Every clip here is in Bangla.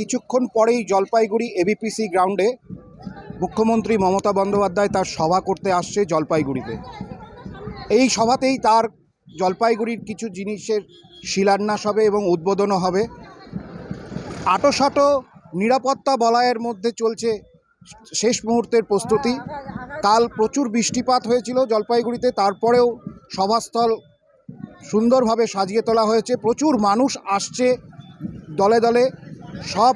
কিছুক্ষণ পরেই জলপাইগুড়ি এবিপিসি গ্রাউন্ডে মুখ্যমন্ত্রী মমতা বন্দ্যোপাধ্যায় তার সভা করতে আসছে জলপাইগুড়িতে। এই সভাতেই তার জলপাইগুড়ির কিছু জিনিসের শিলান্যাস হবে এবং উদ্বোধনও হবে। আটোসাটো নিরাপত্তা বলয়ের মধ্যে চলছে শেষ মুহূর্তের প্রস্তুতি। কাল প্রচুর বৃষ্টিপাত হয়েছিল জলপাইগুড়িতে, তারপরেও সভাস্থল সুন্দরভাবে সাজিয়ে তোলা হয়েছে। প্রচুর মানুষ আসছে দলে দলে। সব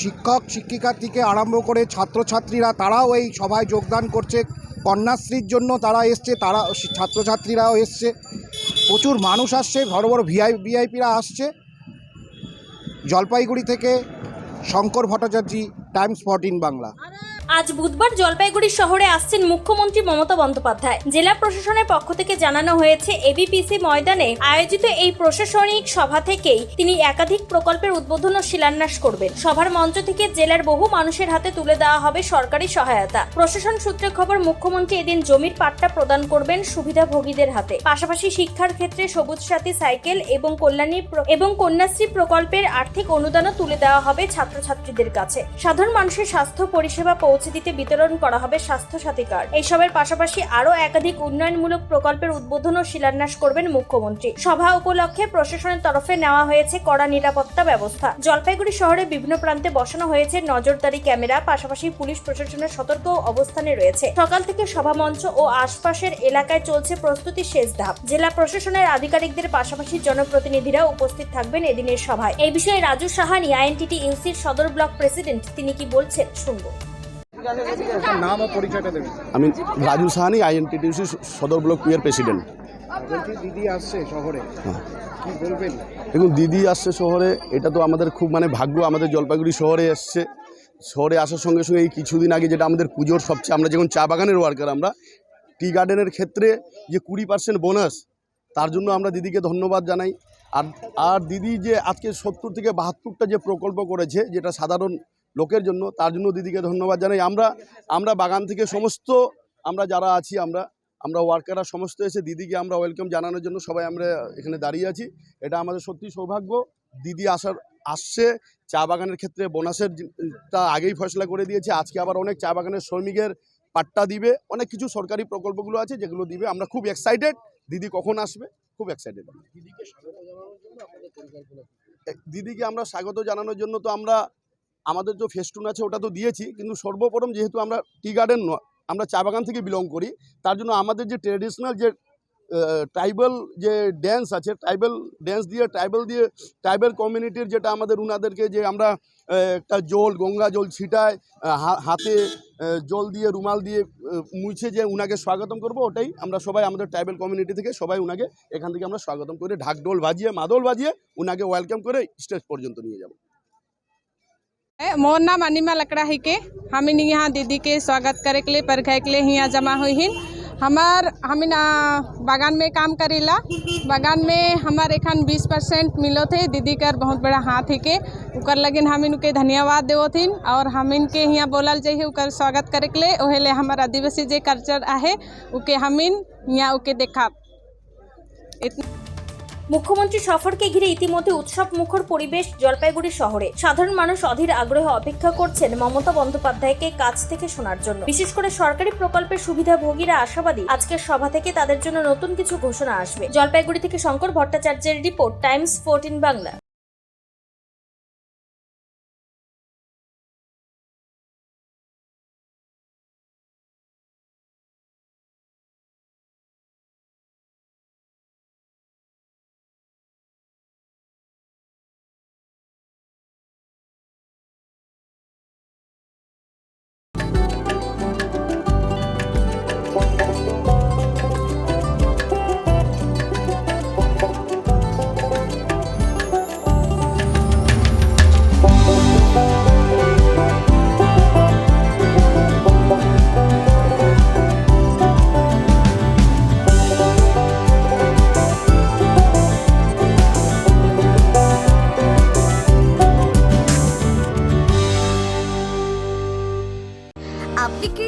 শিক্ষক শিক্ষিকা থেকে আরম্ভ করে ছাত্রছাত্রীরা, তারাও এই সভায় যোগদান করছে। কন্যাশ্রীর জন্য তারা এসছে, তারা ছাত্রছাত্রীরাও এসছে। প্রচুর মানুষ আসছে, বড় বড় ভিআই, ভিআইপিরা আসছে। জলপাইগুড়ি থেকে শঙ্কর ভট্টাচার্য, টাইমস ফর্টিন বাংলা। আজ বুধবার জলপাইগুড়ি শহরে আসছেন মুখ্যমন্ত্রী মমতা বন্দ্যোপাধ্যায়। জেলা প্রশাসনের পক্ষ থেকে জানানো হয়েছে, এবিপিসি ময়দানে আয়োজিত এই প্রশাসনিক সভা থেকেই তিনি একাধিক প্রকল্পের উদ্বোধন ও শিলান্যাস করবেন। সভার মঞ্চ থেকে জেলার বহু মানুষের হাতে তুলে দেওয়া হবে সরকারি সহায়তা। প্রশাসন সূত্রে খবর, মুখ্যমন্ত্রী এদিন জমির পাট্টা প্রদান করবেন সুবিধাভোগীদের হাতে। পাশাপাশি শিক্ষার ক্ষেত্রে সবুজ সাথী সাইকেল এবং কল্যাণী এবং কন্যাশ্রী প্রকল্পের আর্থিক অনুদানও তুলে দেওয়া হবে ছাত্রছাত্রীদের কাছে। সাধারণ মানুষের স্বাস্থ্য পরিষেবা পৌঁছে দিতে বিতরণ করা হবে স্বাস্থ্য সাথী কার্ড। এইসবের পাশাপাশি আরও একাধিক উন্নয়নমূলক প্রকল্পের উদ্বোধন ও শিলান্যাস করবেন মুখ্যমন্ত্রী। সভা উপলক্ষে প্রশাসনের তরফে নেওয়া হয়েছে কড়া নিরাপত্তা ব্যবস্থা। জলপাইগুড়ি শহরে বিভিন্ন প্রান্তে বসানো হয়েছে নজরদারি ক্যামেরা, পাশাপাশি পুলিশ প্রশাসনের সতর্ক অবস্থানে রয়েছে। সকাল থেকে সভামঞ্চ ও আশপাশের এলাকায় চলছে প্রস্তুতি শেষ ধাপ। জেলা প্রশাসনের আধিকারিকদের পাশাপাশি জনপ্রতিনিধিরা উপস্থিত থাকবেন এদিনের সভায়। এই বিষয়ে রাজু সাহানি, আইএনটিটি ইউসির সদর ব্লক প্রেসিডেন্ট, তিনি কি বলছেন শুনব। আমি Raju Sahani INTTUC Sadar block two এর প্রেসিডেন্ট। দিদি আসছে শহরে দেখুন, দিদি আসছে শহরে, এটা তো আমাদের খুব মানে ভাগ্য, আমাদের জলপাইগুড়ি শহরে এসছে। শহরে আসার সঙ্গে সঙ্গে এই কিছুদিন আগে যেটা আমাদের পুজোর সবচেয়ে, আমরা যখন চা বাগানের ওয়ার্কার আমরা টি গার্ডেনের ক্ষেত্রে যে কুড়ি পার্সেন্ট বোনাস তার জন্য আমরা দিদিকে ধন্যবাদ জানাই। আর আর দিদি যে আজকে সত্তর থেকে বাহাত্তরটা যে প্রকল্প করেছে, যেটা সাধারণ লোকের জন্য তার জন্য দিদিকে ধন্যবাদ জানাই। আমরা আমরা বাগান থেকে সমস্ত আমরা যারা আছি আমরা আমরা ওয়ার্কাররা সমস্ত এসে দিদিকে আমরা ওয়েলকাম জানানোর জন্য সবাই আমরা এখানে দাঁড়িয়ে আছি। এটা আমাদের সত্যি সৌভাগ্য। দিদি আসার আসছে চা বাগানের ক্ষেত্রে বোনাসের তা আগেই ফয়সলা করে দিয়েছে। আজকে আবার অনেক চা বাগানের শ্রমিকের পাট্টা দিবে। অনেক কিছু সরকারি প্রকল্পগুলো আছে যেগুলো দিবে। আমরা খুব এক্সাইটেড দিদি কখন আসবে? খুব এক্সাইটেড দিদিকে আমরা স্বাগত জানানোর জন্য তো আমরা আমাদের যে ফেস্টুন আছে ওটা তো দিয়েছি, কিন্তু সর্বপ্রথম যেহেতু আমরা টি গার্ডেন নয়, আমরা চা বাগান থেকে বিলং করি, তার জন্য আমাদের যে ট্রেডিশনাল যে ট্রাইবাল যে ড্যান্স আছে ট্রাইবাল ড্যান্স দিয়ে ট্রাইবাল দিয়ে ট্রাইবাল কমিউনিটির যেটা আমাদের উনাদেরকে যে আমরা একটা জল, গঙ্গা জল ছিটায় হাতে জল দিয়ে, রুমাল দিয়ে মুছে যে উনাকে স্বাগতম করব, ওটাই আমরা সবাই আমাদের ট্রাইবাল কমিউনিটি থেকে সবাই উনাকে এখান থেকে আমরা স্বাগতম করে ঢাকডোল বাজিয়ে, মাদল বাজিয়ে উনাকে ওয়েলকাম করে স্টেজ পর্যন্ত নিয়ে যাব। मोर नाम अनिमा लकड़ा है के। हम यहाँ दीदी के स्वागत करे के लिए, परखे के लिए यहाँ जमा हुई हिन। हमार, हम बागान में काम करेला। बागान में हमार एखन 20 परसेंट मिलो थे दीदी कर बहुत बड़ा हाथ है के। उकर लगिन हम इनके धन्यवाद देवथिन और हम इनके यहाँ बोलल जाइए उकर स्वागत करे के लिए। ओहेले हमार आदिवासी जे कल्चर आहे, उके हम यहाँ उके देखा इतना। মুখ্যমন্ত্রী সফরকে ঘিরে ইতিমধ্যে উৎসব মুখর পরিবেশ জলপাইগুড়ি শহরে। সাধারণ মানুষ অধীর আগ্রহে অপেক্ষা করছেন মমতা বন্দ্যোপাধ্যায়কে কাছ থেকে শোনার জন্য। বিশেষ করে সরকারি প্রকল্পের সুবিধাভোগীরা আশাবাদী। আজকের সভা থেকে তাদের জন্য নতুন কিছু ঘোষণা আসবে। জলপাইগুড়ি থেকে শঙ্কর ভট্টাচার্যের রিপোর্ট, টাইমস ফোরটিন বাংলা।